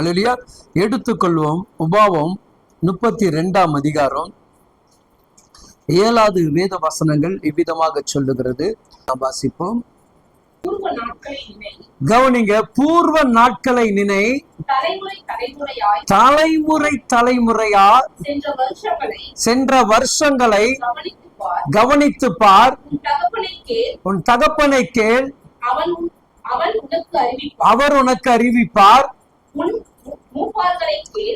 அல்லையா எடுத்துக்கொள்வோம். உபாவம் முப்பத்தி ரெண்டாம் அதிகாரம். ஏழாவது வேத வசனங்கள் இவ்விதமாக சொல்லுகிறது வாசிப்போம். பூர்வ நாட்களை நினை கவனிங்க பூர்வ நாட்களை நினை தலைமுறை தலைமுறையா சென்ற வருஷங்களை கவனித்து பார் உன் தகப்பனை கேள் அவர் உனக்கு அறிவிப்பார்.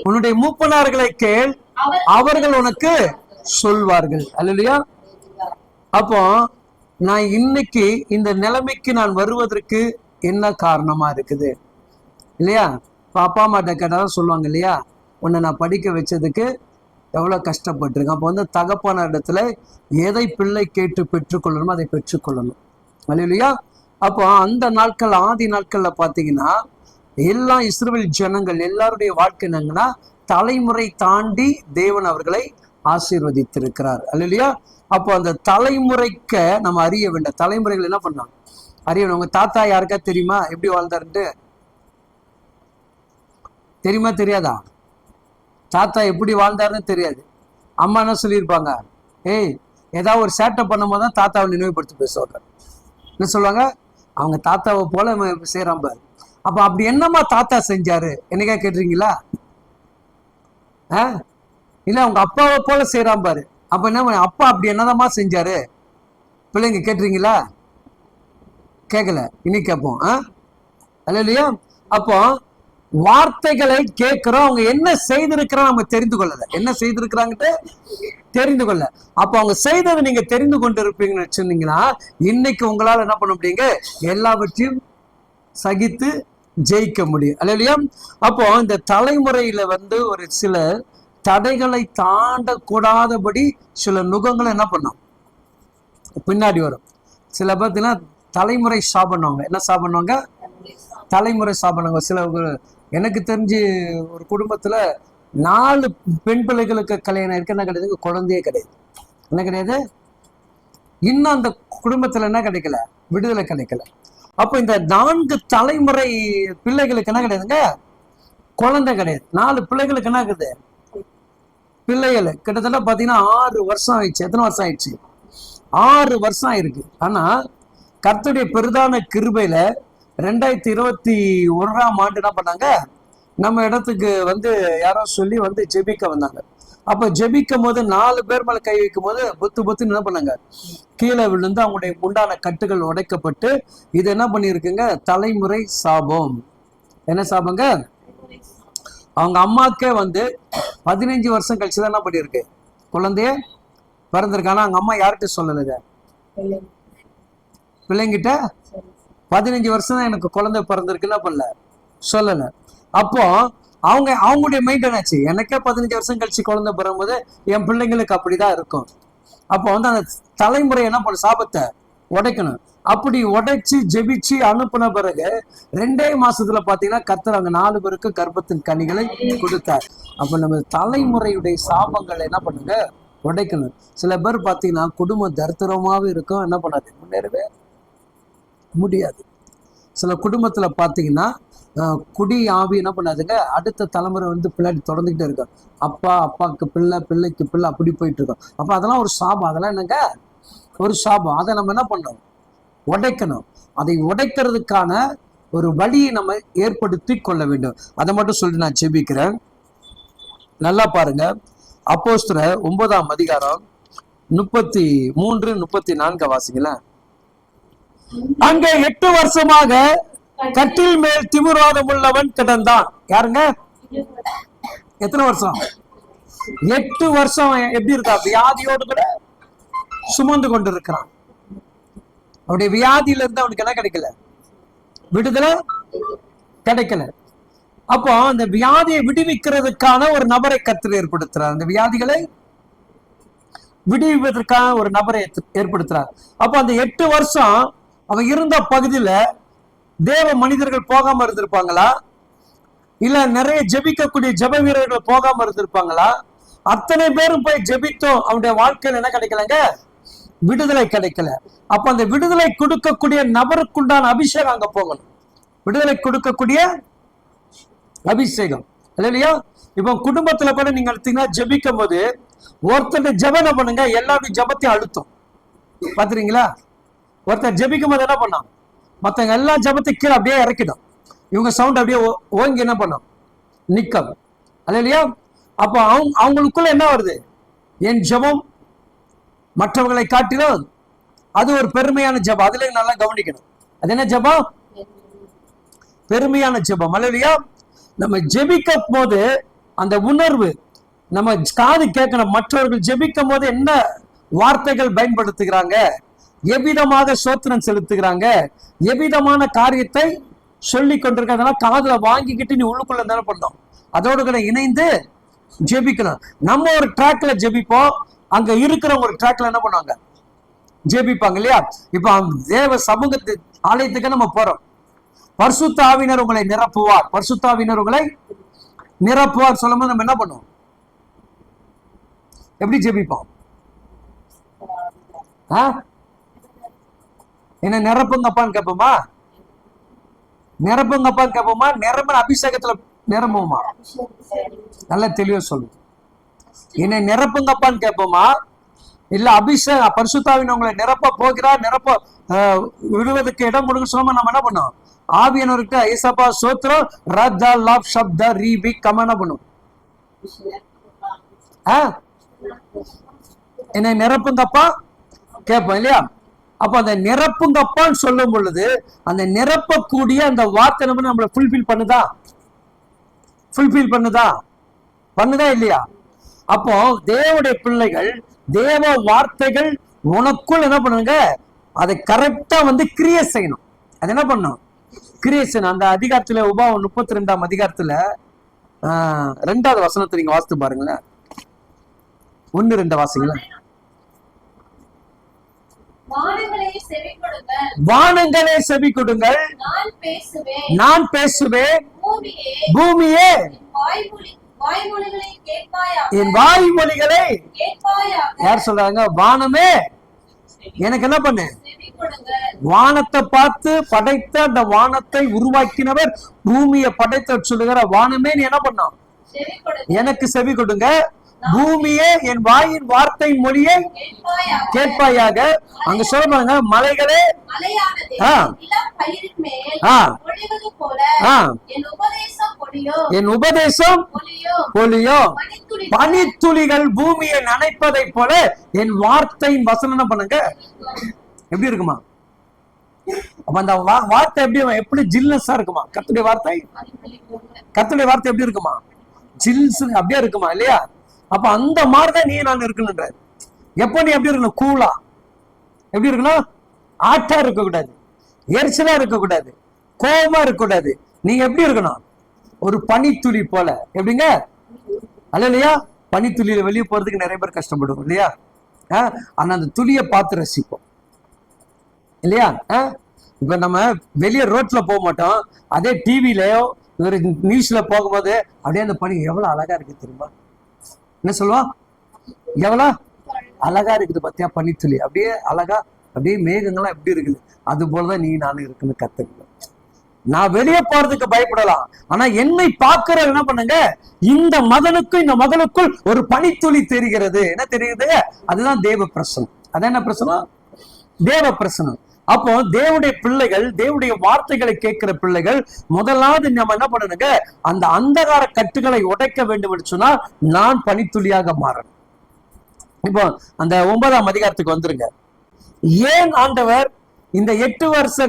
உன்னுடைய மூப்பனார்களை கேள். அவர் அவர்கள் உனக்கு சொல்வார்கள். அல்லையா அப்போ நான் இன்னைக்கு இந்த நிலைமைக்கு நான் வருவதற்கு என்ன காரணமா இருக்குது? இல்லையா? இப்ப அப்பா அம்மாட்ட கேட்டால் சொல்லுவாங்க இல்லையா? உன்னை நான் படிக்க வச்சதுக்கு எவ்வளோ கஷ்டப்பட்டிருக்கேன். அப்போ வந்து தகப்பான இடத்துல எதை பிள்ளை கேட்டு பெற்றுக்கொள்ளணுமோ அதை பெற்றுக்கொள்ளணும் இல்லையா அப்போ அந்த நாட்கள் ஆதி நாட்கள்ல பார்த்தீங்கன்னா எல்லா இஸ்ரேல் ஜனங்கள் எல்லாருடைய வாழ்க்கை என்னங்கன்னா தலைமுறை தாண்டி தேவன் அவர்களை ஆசீர்வதித்திருக்கிறார். இல்லையா அப்போ அந்த தலைமுறைக்க நம்ம அறிய வேண்டாம். தலைமுறைகள் என்ன பண்ணாங்க? அறியணும் உங்க தாத்தா யாருக்கா தெரியுமா? எப்படி வாழ்ந்தாருன்ட்டு? தெரியுமா தெரியாதா? தாத்தா எப்படி வாழ்ந்தாருன்னு தெரியாது. அம்மா என்ன சொல்லியிருப்பாங்க? ஏய் ஏதாவது ஒரு சேட்டை பண்ணும்போது தான் தாத்தாவை நினைவுபடுத்தி பேசுவாங்க. என்ன சொல்லுவாங்க? அவங்க தாத்தாவை போல செய்கிறான் பாரு. அப்ப அப்படி என்னம்மா தாத்தா செஞ்சாரு? என்னைக்கா கேட்டுறீங்களா இல்ல அவங்க அப்பாவை போல செய்யறான் பாரு. அப்ப என்ன அப்பா அப்படி என்னதாம்மா செஞ்சாரு? பிள்ளைங்க கேட்டுறீங்களா கேட்கல இன்னைக்கு கேட்போம் அல்ல இல்லையா அப்போ வார்த்தைகளை கேட்கிறோம். அவங்க என்ன செய்திருக்கிறோம் நம்ம தெரிந்து கொள்ளல. என்ன செய்திருக்கிறாங்கட்டு தெரிந்து கொள்ள அப்போ அவங்க செய்ததை நீங்க தெரிந்து கொண்டு இருப்பீங்கன்னு சொன்னீங்கன்னா இன்னைக்கு உங்களால என்ன பண்ண முடியுங்க? எல்லாவற்றையும் சகித்து ஜெயிக்க முடியும். இல்லையா அப்போ இந்த தலைமுறையில வந்து ஒரு சில தடைகளை தாண்டக்கூடாதபடி சில நுகங்களை என்ன பண்ணோம்? பின்னாடி வரும். சில பார்த்தீங்கன்னா தலைமுறை சாப்பிடுவாங்க என்ன சாப்பிடுவாங்க தலைமுறை சாப்பிடுவாங்க சில எனக்கு தெரிஞ்சு ஒரு குடும்பத்துல நாலு பெண் பிள்ளைகளுக்கு கல்யாணம் இருக்கு என்ன கிடையாது? குழந்தையே கிடையாது. என்ன கிடையாது? இன்னும் அந்த குடும்பத்துல என்ன கிடைக்கல? விடுதலை கிடைக்கல. அப்போ இந்த நான்கு தலைமுறை பிள்ளைகளுக்கு என்ன கிடையாதுங்க? குழந்தை கிடையாது. நாலு பிள்ளைகளுக்கு என்ன இருக்குது பிள்ளைகள். கிட்டத்தட்ட பார்த்தீங்கன்னா ஆறு வருஷம் ஆயிடுச்சு. எத்தனை வருஷம் ஆயிடுச்சு? ஆறு வருஷம் ஆயிருக்கு. ஆனா கர்த்தருடைய பெரிதான கிருபையில ரெண்டாயிரத்தி இருபத்தி ஒன்றாம் ஆண்டு என்ன பண்ணாங்க? நம்ம இடத்துக்கு வந்து யாரோ சொல்லி வந்து ஜெபிக்க வந்தாங்க. அப்ப ஜெபிக்கும் போது நாலு பேர் மேல கை வைக்கும் போது புத்து புத்துன்னு என்ன பண்ணாங்க? கீழே விழுந்து அவங்களுடைய உண்டான கட்டுகள் உடைக்கப்பட்டு இது என்ன பண்ணியிருக்குங்க? தலைமுறை சாபம். என்ன சாபங்க? அவங்க அம்மாக்கே வந்து பதினஞ்சு வருஷம் கழிச்சு தான் என்ன பண்ணியிருக்கு? குழந்தைய பிறந்திருக்கானா? அவங்க அம்மா யார்கிட்ட சொல்லலைங்க? பிள்ளைங்கிட்ட? பதினஞ்சு வருஷம் தான் எனக்கு குழந்தை பிறந்திருக்குன்னா பண்ணல? சொல்லலை. அப்போ அவங்க அவங்களுடைய மைண்ட் என்னாச்சு? எனக்கே பதினஞ்சு வருஷம் கழிச்சு குழந்தை பிறகும்போது என் பிள்ளைங்களுக்கு அப்படிதான் இருக்கும். அப்போ வந்து அந்த தலைமுறை என்ன பண்ண? சாபத்தை உடைக்கணும். அப்படி உடைச்சு ஜெபிச்சு அனுப்புன பிறகு ரெண்டே மாசத்துல பாத்தீங்கன்னா கத்தர் அங்க நாலு பேருக்கு கர்ப்பத்தின் கனிகளை கொடுத்தார். அப்ப நம்ம தலைமுறையுடைய சாபங்களை என்ன பண்ணுங்க? உடைக்கணும். சில பேர் பாத்தீங்கன்னா குடும்பம் தரித்திரமாவே இருக்கும். என்ன பண்ணாது? முன்னேறவே முடியாது. சில குடும்பத்துல பாத்தீங்கன்னா குடி ஆவி என்ன பண்ணாதுங்க அடுத்த தலைமுறை வந்து பின்னாடி தொடர்ந்துகிட்டே இருக்கும். அப்பா அப்பாவுக்கு பிள்ளை பிள்ளைக்கு பிள்ளை அப்படி போயிட்டு இருக்கும். அப்ப அதெல்லாம் ஒரு சாபம். அதெல்லாம் என்னங்க? ஒரு சாபம். அதை நம்ம என்ன பண்ணணும்? உடைக்கணும். அதை உடைக்கிறதுக்கான ஒரு வழியை நம்ம ஏற்படுத்தி கொள்ள வேண்டும். அதை மட்டும் சொல்லி நான் செபிக்கிறேன் நல்லா பாருங்க. அப்போஸ்துர ஒன்பதாம் அதிகாரம் முப்பத்தி மூன்று முப்பத்தி நான்கு வாசிங்களேன். அங்க எட்டு வருஷமாக கட்டில் மேல் திமிர்வாதம் உள்ளவன் கிடந்தான். யாருங்க? எத்தனை வருஷம்? எட்டு வருஷம் எப்படி இருக்கா? வியாதியோடு கூட சுமந்து கொண்டு இருக்கிறான் அவனுடைய வியாதியில இருந்து அவனுக்கு என்ன கிடைக்கல? விடுதலை கிடைக்கல. அப்போ அந்த வியாதியை விடுவிக்கிறதுக்கான ஒரு நபரை கத்திர ஏற்படுத்துறார். அந்த வியாதிகளை விடுவிப்பதற்கான ஒரு நபரை ஏற்படுத்துறார். அப்போ அந்த எட்டு வருஷம் அவன் இருந்த பகுதியில தேவ மனிதர்கள் போகாம இருந்திருப்பாங்களா? இல்ல நிறைய ஜெபிக்கக்கூடிய ஜெப வீரர்கள் போகாம இருந்திருப்பாங்களா? அத்தனை பேரும் போய் ஜெபித்தோம் அவனுடைய வாழ்க்கையில் என்ன கிடைக்கலங்க? விடுதலை கிடைக்கல. அப்ப அந்த விடுதலை கொடுக்கக்கூடிய நபருக்குண்டான அபிஷேகம் அங்க போகணும். விடுதலை கொடுக்கக்கூடிய அபிஷேகம். இல்லையா? இப்போ குடும்பத்துல கூட நீங்க எடுத்தீங்கன்னா ஜெபிக்கும் போது ஒருத்தர் ஜபனை பண்ணுங்க? எல்லாருடைய ஜெபத்தையும் அழுத்தம். பாத்துறீங்களா? ஒருத்தர் ஜெபிக்கும் போது என்ன பண்ணான்? மத்தவங்க எல்லா ஜெபத்தையும் கீழே அப்படியே இறக்கிடும். இவங்க சவுண்ட் அப்படியே ஓங்கி என்ன பண்ணும்? நிக்கம் இல்லையா? அப்போ அவங்க அவங்களுக்குள்ள என்ன வருது? என் ஜெபம் மற்றவர்களை காட்டிலும் அது ஒரு பெருமையான ஜெபம். அதுல நல்லா கவனிக்கணும். அது என்ன ஜெபம்? பெருமையான ஜெபம். இல்லையா? நம்ம ஜெபிக்கும் போது அந்த உணர்வு நம்ம காது கேட்கணும் மற்றவர்கள் ஜெபிக்கும் போது என்ன வார்த்தைகள் பயன்படுத்துகிறாங்க? எவ்விதமாக சோத்திரம் செலுத்துகிறாங்க? எவ்விதமான காரியத்தை சொல்லி கொண்டிருக்கிறதுனால காதுல வாங்கிக்கிட்டு நீ உள்ளுக்குள்ள தானே பண்ணோம் அதோடு கூட இணைந்து ஜெபிக்கணும். நம்ம ஒரு ட்ராக்ல ஜெபிப்போம். அங்க இருக்கிற ஒரு ட்ராக்ல என்ன பண்ணுவாங்க? ஜெபிப்பாங்க இல்லையா? இப்ப தேவ சமூகத்து ஆலயத்துக்கு நம்ம போறோம். பரிசுத்த ஆவினர் உங்களை நிரப்புவார். பர்சுத்தாவினர் உங்களை நிரப்புவார் சொல்லும்போது நம்ம என்ன பண்ணுவோம்? எப்படி ஜெபிப்போம்? ஆ? என்ன நிரப்புங்கப்பான்னு கேட்போமா நிரப்புங்கப்பான்னு கேட்போமா நிரம்புற அபிஷேகத்துல நிரம்புவோமா? நல்ல தெளிவா சொல்லு. என்னை நிரப்புங்கப்பான்னு கேட்போமா இல்ல அபிஷேக பரிசுத்தாவின் உங்களை நிரப்ப போகிறா நிரப்ப ஆஹ், விடுவதற்கு இடம் கொடுக்க சொல்லாம நம்ம என்ன பண்ணுவோம்? ஆவியனவர்கிட்ட ஐசப்பா சோத்ரம் ரத்த லாப் சப்த ரீபி கம என்ன பண்ணும் ஆ? என்னை நிரப்புங்கப்பா? கேட்போம் இல்லையா? அப்ப அந்த நிரப்புங்கப்பான்னு சொல்லும் பொழுது அந்த நிரப்பக்கூடிய அந்த வார்த்தை நம்ம நம்மளை ஃபுல்ஃபில் பண்ணுதா? ஃபுல்ஃபில் பண்ணுதா? பண்ணுதா இல்லையா? அப்போ தேவடைய பிள்ளைகள் தேவ வார்த்தைகள் உனக்குள் என்ன பண்ணுங்க? அதை கரெக்டா வந்து கிரியேட் செய்யணும். அது என்ன பண்ணும்? கிரியேஷன் அந்த அதிகாரத்துல உபாவம் முப்பத்தி ரெண்டாம் அதிகாரத்துல ரெண்டாவது வசனத்தை நீங்க வாசித்து பாருங்களேன். ஒன்னு ரெண்டு வாசிங்களேன். வானங்களே செவி கொடுங்கள் நான் பேசுவேன். பூமியே என் வாய்மொழி வாய்மொழிகளை யார் சொல்றாங்க? வானமே. எனக்கு என்ன பண்ணு? வானத்தை பார்த்து படைத்த அந்த வானத்தை உருவாக்கினவர் பூமியை படைத்த சொல்லுகிற வானமே. நீ என்ன கொடுங்க எனக்கு செவி கொடுங்க பூமியே என் வாயின் வார்த்தை மொழியை கேட்பாயாக அங்க சொல்லுவாங்க மலைகளே. என் உபதேசம் பனித்துளி பனித்துளிகள். பூமியை நனைப்பதை போல என் வார்த்தையின் வசனம் பண்ணுங்க? எப்படி இருக்குமா? அப்ப அந்த வார்த்தை எப்படி எப்படி ஜில்னஸா இருக்குமா? கத்துடைய வார்த்தை? கத்துடைய வார்த்தை எப்படி இருக்குமா? ஜில்ஸ் அப்படியே இருக்குமா இல்லையா? அப்ப அந்த மாதிரிதான் நீ நான் இருக்கணுன்ற எப்போ நீ எப்படி இருக்கணும்? கூலா எப்படி இருக்கணும்? ஆட்டா இருக்கக்கூடாது. எரிச்சலா இருக்கக்கூடாது. கோபமா இருக்கக்கூடாது. நீங்க எப்படி இருக்கணும்? ஒரு பனித்துளி போல. எப்படிங்க? அல்ல இல்லையா? பனித்துளியில வெளியே போறதுக்கு நிறைய பேர் கஷ்டப்படுவோம் இல்லையா? ஆனா அந்த துளியை பார்த்து ரசிப்போம். இல்லையா? இப்ப நம்ம வெளியே ரோட்ல போக மாட்டோம். அதே டிவிலயோ ஒரு நியூஸ்ல போகும்போது அப்படியே அந்த பனி எவ்வளவு அழகா இருக்கு தெரியுமா? என்ன சொல்லுவா எவ்வளோ அழகா இருக்குது பத்தியா பனித்துளி. அப்படியே அழகா அப்படியே மேகங்கள்லாம் எப்படி இருக்குது? அது போலதான் நீ நானும் இருக்குன்னு கத்துக்கணும். நான் வெளியே போறதுக்கு பயப்படலாம். ஆனா என்னை பார்க்கிற என்ன பண்ணுங்க? இந்த மதனுக்கும் இந்த மகளுக்குள் ஒரு பனித்துளி தெரிகிறது. என்ன தெரியுது? அதுதான் தேவ பிரசனம். அது என்ன பிரசனம்? தேவ பிரசனம். அப்போ தேவனுடைய பிள்ளைகள் தேவனுடைய வார்த்தைகளை கேட்கிற பிள்ளைகள் முதலாவது நம்ம என்ன பண்ணணுங்க? அந்த அந்தகார கட்டுகளை உடைக்க வேண்டும் என்று சொன்னா நான் பனித்துளியாக மாறணும். இப்போ அந்த ஒன்பதாம் அதிகாரத்துக்கு வந்துருங்க. ஏன் ஆண்டவர் இந்த எட்டு வருஷ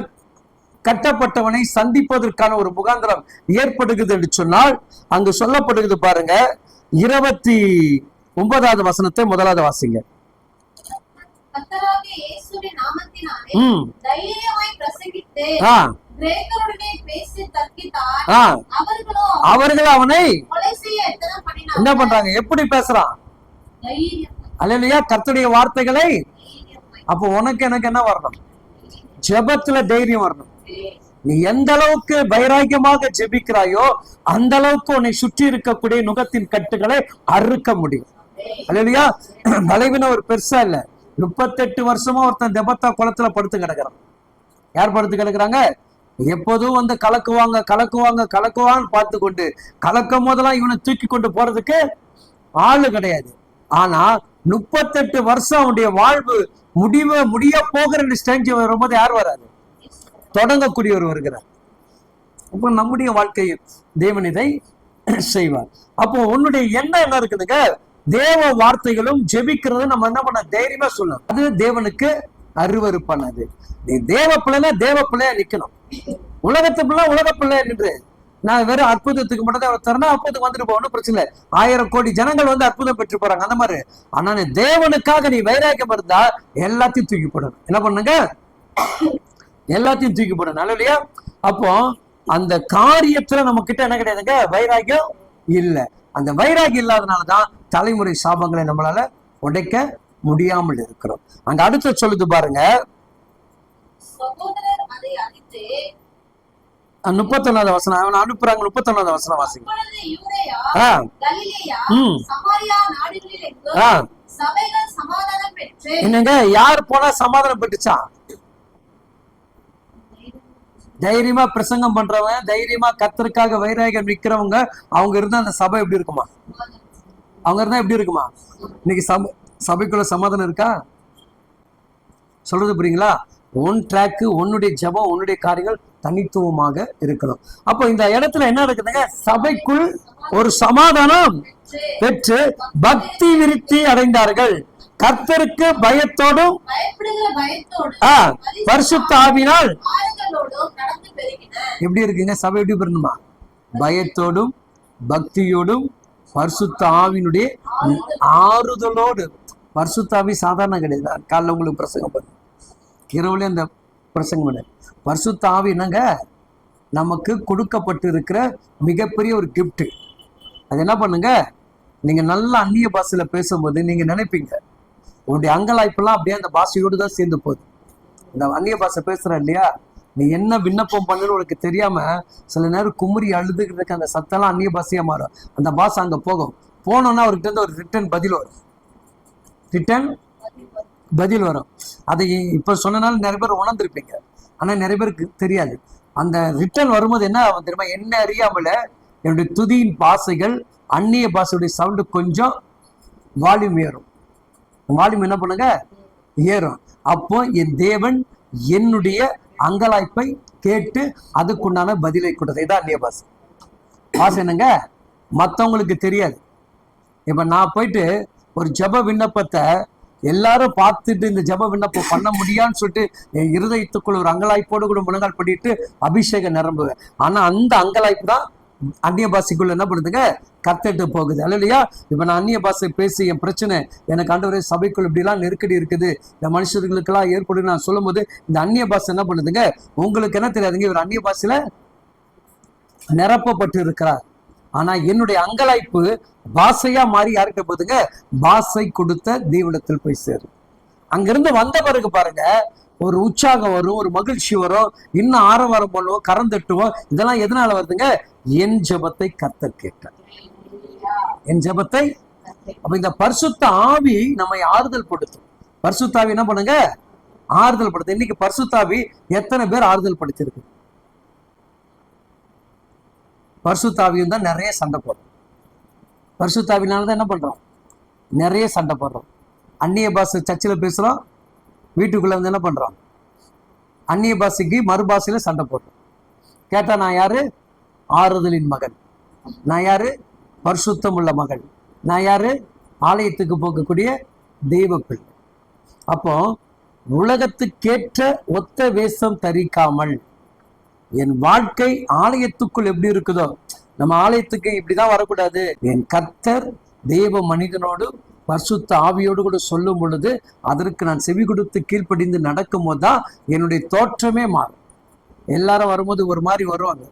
கட்டப்பட்டவனை சந்திப்பதற்கான ஒரு முகாந்திரம் ஏற்படுகிறது என்று சொன்னால் அங்கு சொல்லப்படுகிறது பாருங்க இருபத்தி ஒன்பதாவது வசனத்தை முதலாவது வாசிங்க. கர்த்தராகிய இயேசுவின் நாமத்தினாலே ம். தைரியமாய் பிரசங்கித்து ஆ. கிரேக்கருடனே பேசி தர்க்கித்தார் ஆ. அவர்களோ அவனை கொலை செய்ய என்ன பண்றாங்க? எப்படி பேசுறான்? அல்லையா கர்த்தருடைய வார்த்தைகளை. அப்போ உனக்கு எனக்கு என்ன வரணும்? ஜெபத்துல தைரியம் வரணும். நீ எந்த அளவுக்கு வைராக்கியமாக ஜெபிக்கிறாயோ அந்த அளவுக்கு உன்னை சுற்றி இருக்கக்கூடிய நுகத்தின் கட்டுகளை அறுக்க முடியும். அல்லையா பலவீனம் ஒரு பெருசா இல்ல. முப்பத்தெட்டு வருஷமா ஒருத்தன் தெபத்தா குளத்துல படுத்து கிடக்குறான். யார் படுத்து கிடக்குறாங்க? எப்போதும் வந்து கலக்குவாங்க கலக்குவாங்க கலக்குவான்னு பார்த்து கொண்டு கலக்கும் போதெல்லாம் இவனை தூக்கி கொண்டு போறதுக்கு ஆளு கிடையாது. ஆனா முப்பத்தெட்டு வருஷம் அவனுடைய வாழ்வு முடிவு முடிய போகிற ஸ்டேஜ் வரும்போது யார் வராது தொடங்கக்கூடியவர் வருகிறார். அப்போ நம்முடைய வாழ்க்கையில் தேவன் இதை செய்வார். அப்போ உன்னுடைய எண்ணம் என்ன இருக்குதுங்க? தேவ வார்த்தைகளும் ஜெபிக்கிறது நம்ம என்ன பண்ண தைரியமா சொல்லணும். அது தேவனுக்கு அருவருப்பானது. நீ தேவ பிள்ளைனா தேவ பிள்ளையா நிக்கணும். உலகத்து பிள்ளை உலக பிள்ளை நின்று நான் வெறும் அற்புதத்துக்கு மட்டும் தான் தரணும். அற்புதத்துக்கு வந்துட்டு போகணும் பிரச்சனை இல்லை. ஆயிரம் கோடி ஜனங்கள் வந்து அற்புதம் பெற்று போறாங்க. அந்த மாதிரி. ஆனா நீ தேவனுக்காக நீ வைராக்கியம் இருந்தா எல்லாத்தையும் தூக்கி போடணும். என்ன பண்ணுங்க? எல்லாத்தையும் தூக்கி போடணும். நல்ல இல்லையா அப்போ அந்த காரியத்துல நம்ம கிட்ட என்ன கிடையாதுங்க? வைராக்கியம் இல்லை. அந்த வைராகியம் இல்லாதனாலதான் தலைமுறை சாபங்களை நம்மளால உடைக்க முடியாமல் இருக்கிறோம். அங்க அடுத்த சொல்லுது பாருங்க. முப்பத்தொன்னாவது வசனம். அவன் அனுப்புறாங்க முப்பத்தொன்னாவது வசனம் வாசிங்க. என்னங்க யார் போனா சமாதானம் பெற்றுச்சான் தைரியமா பிரசங்கம் பண்றவன் தைரியமா கத்தருக்காக வைராகியம் நிக்கிறவங்க அவங்க இருந்தா அந்த சபை எப்படி இருக்குமா? அவங்க இருந்தா எப்படி இருக்குமா? இன்னைக்கு சபை சபைக்குள்ள சமாதானம் இருக்கா? சொல்றது புரியுங்களா? உன் ட்ராக்கு உன்னுடைய ஜெபம் உன்னுடைய காரியங்கள் தனித்துவமாக இருக்கணும். அப்போ இந்த இடத்துல என்ன இருக்குதுங்க சபைக்குள் ஒரு சமாதானம் பெற்று பக்தி விருத்தி அடைந்தார்கள். கர்த்தருக்கு பயத்தோடும் பரிசுத்த ஆவினால் எப்படி இருக்குங்க? சபை எப்படி பெறணுமா? பயத்தோடும் பக்தியோடும் பரிசுத்த ஆவினுடைய ஆறுதலோடு பரிசுத்த சாதாரண கிடையாது. காலைல உங்களுக்கு பிரசங்கம் பண்ணு இரவுல இந்த பிரசங்கம் பண்ணு பரிசுத்த ஆவி என்னங்க? நமக்கு கொடுக்கப்பட்டு இருக்கிற மிகப்பெரிய ஒரு கிஃப்ட்டு அது என்ன பண்ணுங்க? நீங்கள் நல்ல அந்நிய பாஷையில் பேசும்போது நீங்கள் நினைப்பீங்க உங்களுடைய அங்கலாய்ப்பெல்லாம் அப்படியே அந்த பாஷையோடு தான் சேர்ந்து போகுது. இந்த அந்நிய பாஷை பேசுகிறேன் இல்லையா? நீ என்ன விண்ணப்பம் பண்ணுன்னு உனக்கு தெரியாம சில நேரம் குமரி அழுதுகிட்டு இருக்க அந்த சத்தம்லாம் அந்நிய பாஷையா மாறும். அந்த பாஷை அங்க போகும். போனோம்னா அவர்கிட்ட இருந்து ஒரு ரிட்டர்ன் பதில் வரும். ரிட்டர்ன் பதில் வரும். அதை இப்ப சொன்னனால நிறைய பேர் உணர்ந்திருப்பீங்க. ஆனா நிறைய பேருக்கு தெரியாது. அந்த ரிட்டர்ன் வரும்போது என்ன ஆகும் தெரியுமா? என்ன அறியாமல என்னுடைய துதியின் பாசைகள் அந்நிய பாஷையுடைய சவுண்டு கொஞ்சம் வால்யூம் ஏறும். வால்யூம் என்ன பண்ணுங்க? ஏறும். அப்போ என் தேவன் என்னுடைய அங்கலாய்ப்பை கேட்டு அதுக்குண்டான பதிலை கொடுத்தது. இதான் அந்நிய பாஷை பாஷை என்னங்க? மற்றவங்களுக்கு தெரியாது. இப்போ நான் போயிட்டு ஒரு ஜெப விண்ணப்பத்தை எல்லாரும் பார்த்துட்டு இந்த ஜெப விண்ணப்பம் பண்ண முடியான்னு சொல்லிட்டு என் இருதயத்துக்குள்ள ஒரு அங்கலாய்ப்போடு கூட முழங்கால் பண்ணிட்டு அபிஷேகம் நிரம்புவேன். ஆனால் அந்த அங்கலாய்ப்பு தான் அந்நிய பாஷைக்குள்ள என்ன பண்ணுதுங்க? கத்துட்டு போகுது. அல்ல இல்லையா? இப்ப நான் அந்நிய பாஷை பேசி என் பிரச்சனை எனக்கு ஆண்டவரே சபைக்குள் இப்படிலாம் நெருக்கடி இருக்குது. இந்த மனுஷர்களுக்கெல்லாம் ஏற்படுது நான் சொல்லும்போது இந்த அந்நிய பாஷை என்ன பண்ணுதுங்க? உங்களுக்கு என்ன தெரியாதுங்க? இவர் அந்நிய பாஷையில நிரப்பப்பட்டு இருக்கிறார். ஆனா என்னுடைய அங்கலாய்ப்பு பாசையா மாறி யார்கிட்ட போகுதுங்க? பாஷை கொடுத்த தெய்வனத்தில் போய் சேரும். அங்கிருந்து வந்த பிறகு பாருங்க ஒரு உற்சாகம் வரும் ஒரு மகிழ்ச்சி வரும் இன்னும் ஆரவாரம் பண்ணுவோம் கரம் தட்டுவோம். இதெல்லாம் எதனால வருதுங்க? என் ஜெபத்தை கர்த்தர் கேட்டார். என் ஜெபத்தை? அப்ப இந்த பரிசுத்த ஆவி நம்மை ஆறுதல் படுத்தும். பரிசுத்தாவி என்ன பண்ணுங்க? ஆறுதல் படுத்து இன்னைக்கு பரிசுத்தாவி எத்தனை பேர் ஆறுதல் படுத்திருக்கு பரிசுத்தாவியும் தான் நிறைய சண்டை போடுறோம். பரிசுத்தாவினால தான் என்ன பண்றோம்? நிறைய சண்டை போடுறோம். அந்நிய பாஷை சர்ச்சில் பேசுறோம். வீட்டுக்குள்ள வந்து என்ன பண்றோம்? அந்நிய பாஷைக்கு மறுபாஷையில சண்டை போடுறோம். கேட்டா நான் யாரு? ஆறுதலின் மகன். நான் யாரு? பரிசுத்தம் உள்ள மகள் நான் யாரு? ஆலயத்துக்கு போகக்கூடிய தெய்வ பிள்ளை அப்போ உலகத்துக்கேற்ற ஒத்த வேஷம் தரிக்காமல் என் வாழ்க்கை ஆலயத்துக்குள் எப்படி இருக்குதோ நம்ம ஆலயத்துக்கு இப்படிதான் வரக்கூடாது. என் கர்த்தர் தெய்வ மனிதனோடு பரிசுத்த ஆவியோடு கூட சொல்லும் பொழுது அதற்கு நான் செவி கொடுத்து கீழ்ப்படிந்து நடக்கும் போது தான் என்னுடைய தோற்றமே மாறும். எல்லாரும் வரும்போது ஒரு மாதிரி வருவாங்க.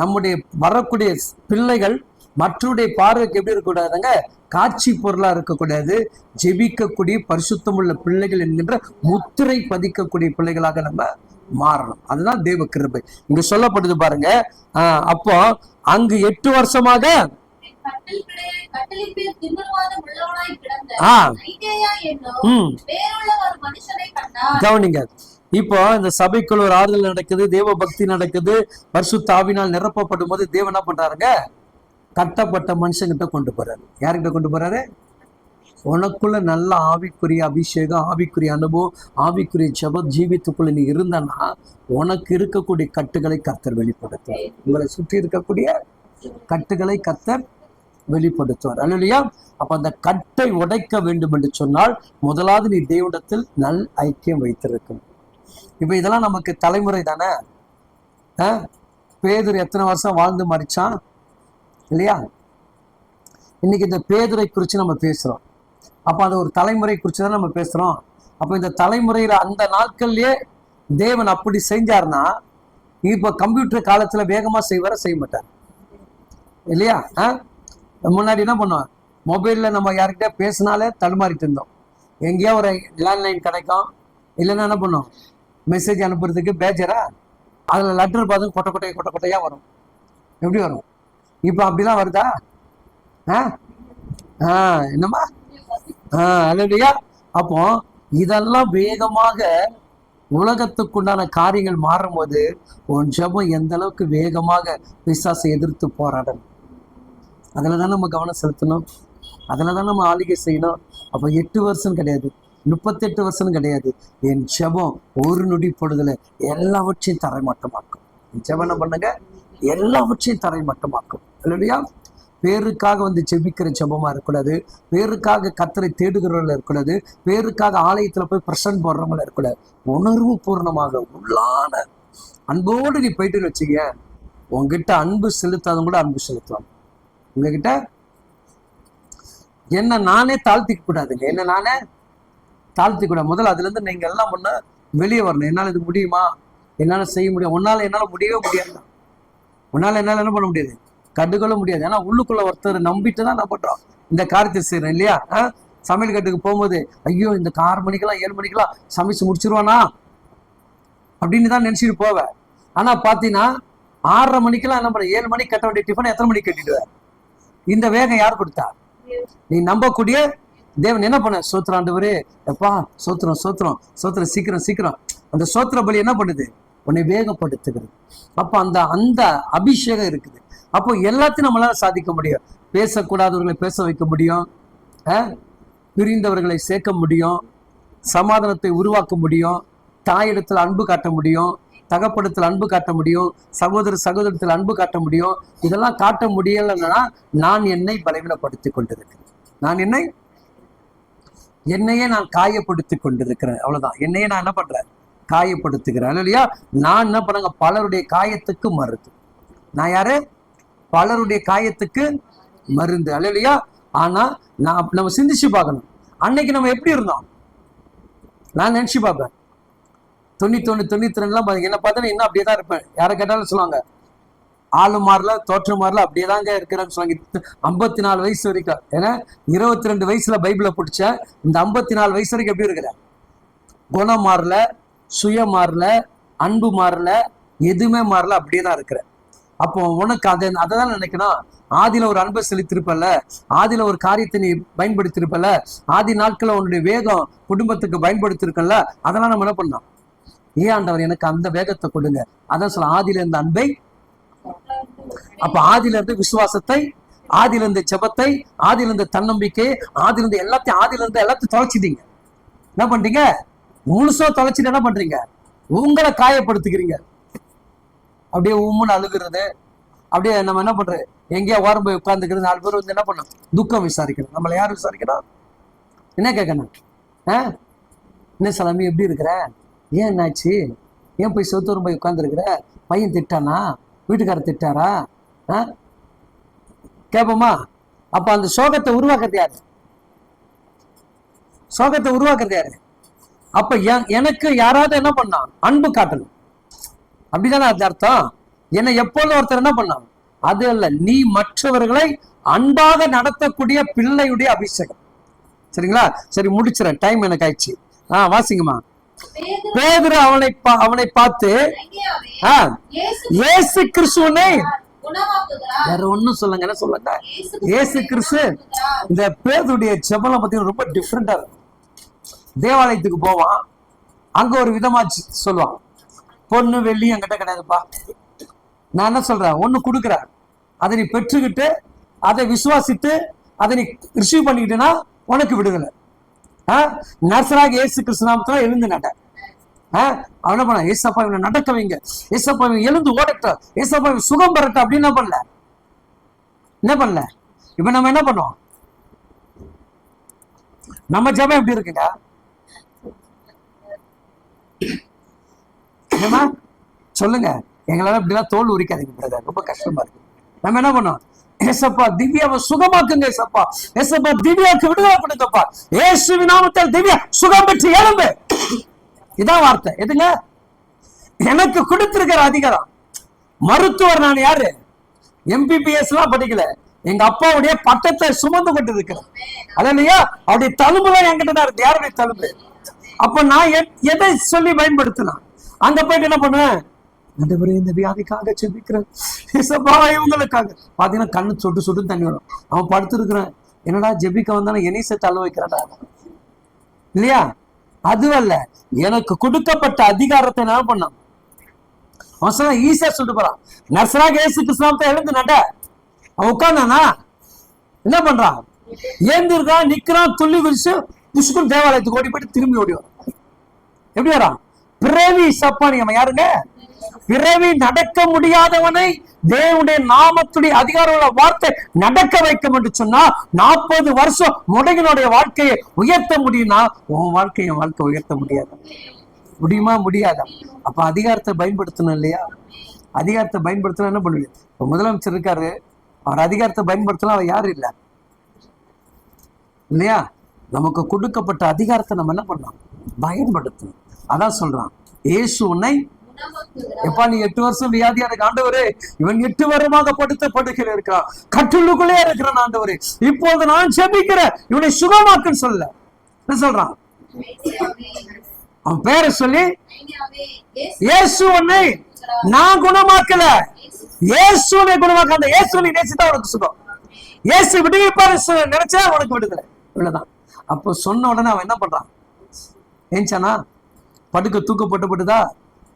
நம்முடைய வரக்கூடிய பிள்ளைகள் மற்றவருடைய பார்வைக்கு எப்படி இருக்கக்கூடாதுங்க? காட்சி பொருளா இருக்கக்கூடாது. ஜெபிக்கக்கூடிய பரிசுத்தமுள்ள பிள்ளைகள் என்கின்ற முத்திரை பதிக்கக்கூடிய பிள்ளைகளாக நம்ம மாறணும். அதுதான் தேவ கிருபை. இங்க சொல்லப்படுது பாருங்க ஆஹ் அப்போ அங்கு எட்டு வருஷமாக கவனிங்க. இப்போ இந்த சபைக்குள்ள ஒரு ஆறுதல் நடக்குது தேவ பக்தி நடக்குது பரிசுத்த ஆவினால் நிரப்பப்படும் போது தேவன் என்ன பண்றாருங்க? கட்டப்பட்ட மனுஷங்கிட்ட கொண்டு போறாரு. யார்கிட்ட கொண்டு போறாரு? உனக்குள்ள நல்ல ஆவிக்குரிய அபிஷேகம் ஆவிக்குரிய அனுபவம் ஆவிக்குரிய ஜெபம் ஜீவித்துக்குள்ள நீ இருந்தனா உனக்கு இருக்கக்கூடிய கட்டுகளை கர்த்தர் வெளிப்படுத்துவார். உங்களை சுற்றி இருக்கக்கூடிய கட்டுகளை கர்த்தர் வெளிப்படுத்துவார். அல்லையா அப்ப அந்த கட்டை உடைக்க வேண்டும் என்று சொன்னால் முதலாவது நீ தேவனிடத்தில் நல் ஐக்கியம் வைத்திருக்கும் இப்ப இதெல்லாம் நமக்கு தலைமுறை தானே? ஆ? பேதுரு எத்தனை வருஷம் வாழ்ந்து மறிச்சான்? இல்லையா? இன்னைக்கு இந்த பேதுரை குறித்து நம்ம பேசுறோம். அப்ப அது ஒரு தலைமுறை குறித்து தான் நம்ம பேசுறோம். அப்ப இந்த தலைமுறையில அந்த நாட்கள்லயே தேவன் அப்படி செஞ்சார்னா இப்போ கம்ப்யூட்டர் காலத்துல வேகமா செய்வார செய்ய மாட்டார். இல்லையா? ஆ? முன்னாடி என்ன பண்ணுவோம் மொபைல்ல நம்ம யார்கிட்ட பேசினாலே தடுமாறிட்டு இருந்தோம். எங்கேயோ ஒரு லேண்ட்லைன் கிடைக்கும். இல்லைன்னா என்ன பண்ணுவோம் மெசேஜ் அனுப்புறதுக்கு பேஜரா? அதில் லெட்டர் பார்த்து கொட்டை கொட்டையை கொட்டை கொட்டையாக வரும். எப்படி வரும்? இப்போ அப்படிலாம் வருதா? ஆ? ஆ என்னம்மா? ஆ அல்லையா அப்போ இதெல்லாம் வேகமாக உலகத்துக்குண்டான காரியங்கள் மாறும்போது உன் ஜபம் எந்த அளவுக்கு வேகமாக பிசாசை எதிர்த்து போராடணும் அதில் தான் நம்ம கவனம் செலுத்தணும். அதில் தான் நம்ம ஆளுகை செய்யணும். அப்போ எட்டு வருஷம் கிடையாது. முப்பத்தெட்டு வருஷம் கிடையாது. என் ஜபம் ஒரு நொடி பொழுதுல எல்லாவற்றையும் தரைமட்டமாக்கும். என் ஜெபம் என்ன பண்ணுங்க? எல்லாவற்றையும் தரைமட்டமாக்கும். இல்லையா பேருக்காக வந்து ஜெபிக்கிற ஜெபமா இருக்கக்கூடாது. பேருக்காக கத்தரை தேடுகிறவர்கள் இருக்கக்கூடாது. பேருக்காக ஆலயத்துல போய் பிரசன்ட் போடுறவங்கள இருக்கக்கூடாது. உணர்வு பூர்ணமாக உள்ளான அன்போடு நீ போயிட்டு வச்சுக்க உங்ககிட்ட அன்பு செலுத்தாதவங்க கூட அன்பு செலுத்தலாம். உங்ககிட்ட? என்ன நானே தாழ்த்திக்க கூடாதுங்க. என்ன நானே? தாழ்த்திக்க கூடாது முதல்ல அதுல இருந்து நீங்க எல்லாம் ஒண்ணு வெளியே வரணும். என்னால இது முடியுமா? என்னால செய்ய முடியும். உன்னால என்னால முடியவே முடியாது. உன்னால என்னால என்ன பண்ண முடியாது? கண்டுகொள்ள முடியாது. ஏன்னா உள்ளுக்குள்ள ஒருத்தர் நம்பிட்டு தான் நான் பண்றோம். இந்த காரியத்தை செய்யறேன் இல்லையா? சமையல் கட்டுக்கு போகும்போது ஐயோ இந்த ஆறு மணிக்கெல்லாம் ஏழு மணிக்கெல்லாம் சமைச்சு முடிச்சிருவானா? அப்படின்னு தான் நினைச்சிட்டு போவேன் ஆனா பாத்தீங்கன்னா ஆறரை மணிக்கெல்லாம் என்ன பண்ண ஏழு மணிக்கு கட்ட வேண்டிய டிஃபன் எத்தனை மணிக்கு கட்டிடுவேன் இந்த வேகம் யார் கொடுத்தா? நீ நம்பக்கூடிய தேவன் என்ன பண்ண? சோத்திராண்டவரே எப்பா சோத்திரம் சோத்திரம் சோத்திரம் சீக்கிரம் சீக்கிரம். அந்த சோத்திர பலி என்ன பண்ணுது? உன்னை வேகப்படுத்துகிறது. அப்போ அந்த அந்த அபிஷேகம் இருக்குது. அப்போ எல்லாத்தையும் நம்மளால சாதிக்க முடியும். பேசக்கூடாதவர்களை பேச வைக்க முடியும். பிரிந்தவர்களை சேர்க்க முடியும். சமாதானத்தை உருவாக்க முடியும். தாயிடத்தில் அன்பு காட்ட முடியும். தகப்படத்தில் அன்பு காட்ட முடியும். சகோதர சகோதரத்தில் அன்பு காட்ட முடியும். இதெல்லாம் காட்ட முடியலைன்னா நான் என்னை பலவீனப்படுத்தி கொண்டிருக்கிறேன். நான் என்னை என்னையே நான் காயப்படுத்திக் கொண்டிருக்கிறேன். அவ்வளவுதான். என்னையே நான் என்ன பண்றேன்? காயப்படுத்துகிறேன். இல்லையா? நான் என்ன பண்ணுங்க பலருடைய காயத்துக்கு மருந்து. நான் யாரு? பலருடைய காயத்துக்கு மருந்து. இல்லையா ஆனா நான் நம்ம சிந்திச்சு பார்க்கணும். அன்னைக்கு நம்ம எப்படி இருந்தோம்? நான் நினைச்சு பார்ப்பேன். தொண்ணூத்தொன்னு தொண்ணூத்தி ரெண்டுலாம் என்ன பார்த்தேன்னா இன்னும் அப்படியே தான் இருப்பேன். யாரை கேட்டாலும் சொல்லுவாங்க ஆளு மாறல தோற்றம் மாறல அப்படியே தாங்க இருக்கிறேன்னு சொன்னாங்க ஐம்பத்தி நாலு வயசு வரைக்கும். ஏன்னா இருபத்தி ரெண்டு வயசுல பைபிளை பிடிச்சேன் இந்த ஐம்பத்தி நாலு வயசு வரைக்கும் எப்படி இருக்கிறேன் குணம் மாறல சுய மாறல அன்பு மாறல எதுவுமே மாறல அப்படியே தான் இருக்கிறேன் அப்போ உனக்கு அதை அதை தான் நினைக்கணும். ஆதியில ஒரு அன்பை செலுத்திருப்பல ஆதியில ஒரு காரியத்தை நீ பயன்படுத்தியிருப்பல்ல ஆதி நாட்களில் உன்னுடைய வேகம் குடும்பத்துக்கு பயன்படுத்திருக்கல அதெல்லாம் நம்ம என்ன பண்ணோம் ஏன் ஆண்டவர் எனக்கு அந்த வேகத்தை கொடுங்க? அதான் சொல்ல ஆதியில இருந்த அன்பை அப்ப ஆதிலிருந்து இருந்து விசுவாசத்தை ஆதிலிருந்து செபத்தை ஆதிலிருந்து தன்னம்பிக்கை ஆதிலிருந்து எல்லாத்தையும் ஆதிலிருந்து இருந்து எல்லாத்தையும் தொலைச்சிட்டீங்க. என்ன பண்றீங்க? முழுசா தொலைச்சிட்டு என்ன பண்றீங்க? உங்களை காயப்படுத்திக்கிறீங்க அப்படியே உம்முன்னு அழுகிறது. அப்படியே நம்ம என்ன பண்றது? எங்கேயா ஓரம் போய் உட்காந்துக்கிறது நாலு பேர் வந்து என்ன பண்ணும் துக்கம் விசாரிக்கணும். நம்மளை யார் விசாரிக்கணும்? என்ன கேட்கணும்? ஆ? என்ன சலாமி எப்படி இருக்கிற? ஏன் என்னாச்சு? ஏன் போய் சொத்தூரம் போய் உட்காந்துருக்குற பையன் திட்டானா? வீட்டுக்காரர் திட்டாரா? ஆ? கேட்போமா அப்ப அந்த சோகத்தை உருவாக்குறது யாரு? சோகத்தை உருவாக்குறது யாரு? அப்ப எ- எனக்கு யாராவது என்ன பண்ணான் அன்பு காட்டணும். அப்படிதானே அது அர்த்தம்? என்னை எப்போதும் ஒருத்தர் என்ன பண்ணான் அது அல்ல நீ மற்றவர்களை அன்பாக நடத்தக்கூடிய பிள்ளையுடைய அபிஷேகம். சரிங்களா? சரி முடிச்சிடறேன் டைம் எனக்கு ஆயிடுச்சு. ஆ வாசிங்கம்மா. பேதுரு அவனை அவனை பார்த்து இயேசு கிறிஸ்துவனை. வேற ஒண்ணும் சொல்லுங்க என்ன சொல்லுங்க இயேசு கிறிஸ்து. இந்த பேதுடைய ஜெபலம் பார்த்தீங்கன்னா ரொம்ப டிஃப்ரெண்டா இருக்கும் தேவாலயத்துக்கு போவான் அங்க ஒரு விதமா சொல்லுவான் பொண்ணு வெள்ளி என்கிட்ட கிடையாதுப்பா நான் என்ன சொல்றேன் ஒண்ணு கொடுக்குறேன் அதை நீ பெற்றுக்கிட்டு அதை விசுவாசித்து அதை நீ ரிசீவ் பண்ணிக்கிட்டேன்னா உனக்கு விடுதலை? நர்சராக இயேசு கிருஷ்ணாமத்துல எழுந்து நட. ஆ? அவன் என்ன பண்ண ஏசப்பா இவனை நடக்க வைங்க ஏசப்பா இவன் எழுந்து ஓடட்டும். ஏசப்பா இவன் சுகம் பெறட்டும் அப்படின்னு என்ன பண்ணல? என்ன பண்ணல? இப்ப நம்ம என்ன பண்ணோம் நம்ம ஜெபம் எப்படி இருக்குங்க? ஏம்மா சொல்லுங்க. எங்களால இப்படிலாம் தோல் உரிக்காதீங்க பிரதர் ரொம்ப கஷ்டமா இருக்கு. நம்ம என்ன பண்ணோம் ஏசப்பா திவ்யாவை சுகமாக்குங்க ஏசப்பா. ஏசப்பா திவ்யாவுக்கு விடுதலை கொடுங்கப்பா. ஏசு நாமத்தில் திவ்யா சுகம் பெற்று எழும்பு. இதான் வார்த்தை. எதுங்க? எனக்கு கொடுத்திருக்கிற அதிகாரம். மருத்துவர் நான் யாரு? எம்பிபிஎஸ் எல்லாம் படிக்கல. எங்க அப்பாவுடைய பட்டத்தை சுமந்து கொண்டு இருக்கிறேன் அது இல்லையா அவருடைய தழும்பு தான் என்கிட்ட தான் இருக்கு. யாருடைய தழும்பு? அப்ப நான் எதை சொல்லி பயன்படுத்தினா அங்க போயிட்டு என்ன பண்ணுவேன்? ஆண்டவரே இந்த வியாதிக்காக செபிக்கிறேன். இவங்களுக்காக பாத்தீங்கன்னா கண்ணு சொட்டு சொட்டு தண்ணி வரும். அவன் படுத்திருக்கிறான். என்னடா ஜெபிக்க வந்தானே என்னைய தள்ள வைக்கிறடா? இல்லையா? அதுவல்ல எனக்கு கொடுக்கப்பட்ட அதிகாரத்தை என்ன பண்ணான் அவன் சொன்னா ஈஸியா சொல்லிட்டு போறான். நர்சராக ஏசு கிருஷ்ணாமத்தை எழுந்து நட. அவன் உட்கார்ந்தானா? என்ன பண்றான்? ஏந்திருக்கான் நிக்கிறான் துள்ளி குதிச்சு புஷ்குன் தேவாலயத்துக்கு ஓடி போயிட்டு திரும்பி ஓடி வரான். எப்படி வரான்? பிரேமி சப்பானி அவன் யாருங்க? பிறவி நடக்க முடியாதவனை தேவனுடைய நாமத்துடைய அதிகாரமுள்ள வார்த்தை நடக்க வைக்கும் என்று சொன்னா நாற்பது வருஷம் முடங்கினுடைய வாழ்க்கையை உயர்த்த முடியும்னா உன் வாழ்க்கையை வாழ்க்கை உயர்த்த முடியாது. முடியுமா? முடியாதா? அப்ப அதிகாரத்தை பயன்படுத்தணும் இல்லையா? அதிகாரத்தை பயன்படுத்தணும் என்ன பண்ணுவீங்க? இப்ப முதலமைச்சர் இருக்காரு. அவர் அதிகாரத்தை பயன்படுத்தலாம் அவர் யாரும் இல்லை. இல்லையா? நமக்கு கொடுக்கப்பட்ட அதிகாரத்தை நம்ம என்ன பண்ணலாம் பயன்படுத்தணும். அதான் சொல்றான். இயேசு உன்னை எப்பா நீ எட்டு வருஷம் வியாதியா இருக்க ஆண்டவரே இவன் எட்டு வருமாக படுத்த படுக்கையில் இருக்கிறான் கட்டுள்ளுக்குள்ளே இருக்கிறான் ஆண்டவரே. இப்போது நான் ஜெபிக்கிறேன். இவனை சுகமாக்குன்னு சொல்ல. என்ன சொல்றான்? அவன் பேரை சொல்லி இயேசு உன்னை நான் குணமாக்கல. இயேசு உன்னை குணமாக்க அந்த இயேசுனை நேசித்தா உனக்கு சுகம். இயேசு விடுவிப்பாரு நினைச்சா உனக்கு விடுதலை. இவ்வளவுதான். அப்போ சொன்ன உடனே அவன் என்ன பண்றான்? ஏஞ்சானா படுக்க தூக்கப்பட்டுப்பட்டுதா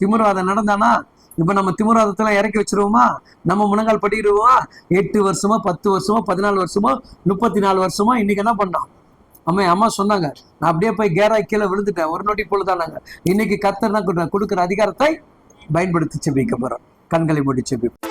திமிர்வாதம் நடந்தானா? இப்ப நம்ம திமிர்வாதத்தெல்லாம் இறக்கி வச்சிருவோமா? நம்ம முழங்கால் படிக்கிடுவோமா? எட்டு வருஷமா பத்து வருஷமா பதினாலு வருஷமா முப்பத்தி நாலு வருஷமா இன்னைக்கு என்ன பண்ணோம்? அம்மா அம்மா சொன்னாங்க நான் அப்படியே போய் கேராய் கீழே விழுந்துட்டேன் ஒரு நொடி பொழுதானாங்க இன்னைக்கு கத்தர் தான் கொடுக்குற- அதிகாரத்தை பயன்படுத்தி செபிக்க போறோம். கண்களை மூடி செபிப்போம்.